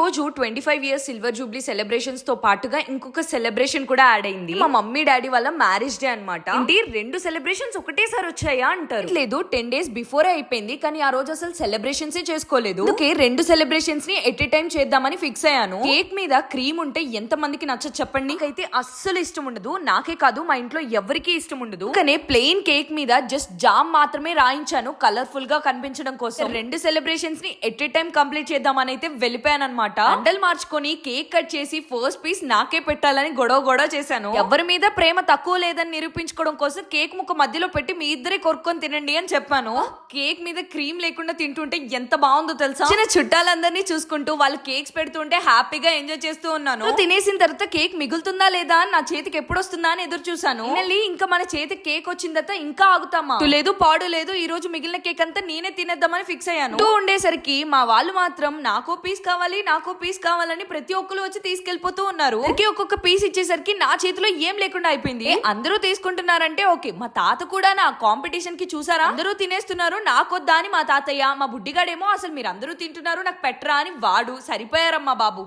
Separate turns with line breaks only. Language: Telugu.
రోజు twenty five years silver jubilee సెలబ్రేషన్స్తో పాటుగా ఇంకొక సెలబ్రేషన్ కూడా యాడ్ అయింది. మా మమ్మీ డాడీ వాళ్ళ మ్యారేజ్ డే అన్నమాట. ఏంటి? రెండు సెలబ్రేషన్స్ ఒకటేసారి వచ్చాయా అంటారు? లేదు టెన్ డేస్ బిఫోర్ అయిపోయింది కానీ ఆ రోజు అసలు సెలబ్రేషన్స్ చేసుకోలేదు. అందుకే రెండు సెలబ్రేషన్స్ని ఎట్ ఏ టైం చేద్దామని ఫిక్స్ అయ్యాను. కేక్ మీద క్రీమ్ ఉంటే ఎంత మందికి నచ్చదు చెప్పండి. అయితే అస్సలు ఇష్టం ఉండదు. నాకే కాదు మా ఇంట్లో ఎవరికీ ఇష్టం ఉండదు. కానీ ప్లెయిన్ కేక్ మీద జస్ట్ జామ్ మాత్రమే రాయించాను కలర్ఫుల్గా కనిపించడం కోసం. రెండు సెలబ్రేషన్స్ని ఎట్ ఏ టైం కంప్లీట్ చేద్దామని అయితే వెళ్ళిపోయాను అనమాట అండలు మార్చుకొని కేక్ కట్ చేసి ఫస్ట్ పీస్ నాకే పెట్టాలని గొడవ గొడవ చేశాను. ఎవరి మీద ప్రేమ తక్కువ లేదని నిరూపించుకోవడం కోసం కేక్ ముక్క మధ్యలో పెట్టి మీ ఇద్దరే కొరుక్కొని తినండి అని చెప్పాను. కేక్ మీద క్రీమ్ లేకుండా తింటుంటే ఎంత బాగుందో తెలుసా? చిన్న చుట్టాలందరినీ చూసుకుంటూ వాళ్ళు కేక్స్ పెడుతుంటే హ్యాపీగా ఎంజాయ్ చేస్తూ ఉన్నాను. తినేసిన తర్వాత కేక్ మిగులుతుందా లేదా అని నా చేతికి ఎప్పుడు వస్తుందా అని ఎదురు చూసాను ఇంకా మన చేతికి కేక్ వచ్చిన తర్వాత ఇంకా ఆగుతామా? లేదు పాడు లేదు ఈ రోజు మిగిలిన కేక్ అంతా నేనే తినేద్దామని ఫిక్స్ అయ్యాను. ఉండేసరికి మా వాళ్ళు మాత్రం నాకో పీస్ కావాలి నాకో పీస్ కావాలని ప్రతి ఒక్కరు వచ్చి తీసుకెళ్ళిపోతూ ఉన్నారు. ఒకే ఒక్కొక్క పీస్ ఇచ్చేసరికి నా చేతిలో ఏం లేకుండా అయిపోయింది? అందరూ తీసుకుంటున్నారంటే ఓకే. మా తాత కూడా నా కాంపిటీషన్కి చూసారా? అందరూ తినేస్తున్నారు నాకొద్దా అని మా తాతయ్య మా బుడ్డిగాడేమో అసలు మీరు అందరూ తింటున్నారు నాకు పెట్టరా అని వాడు సరిపోయారమ్మా బాబు.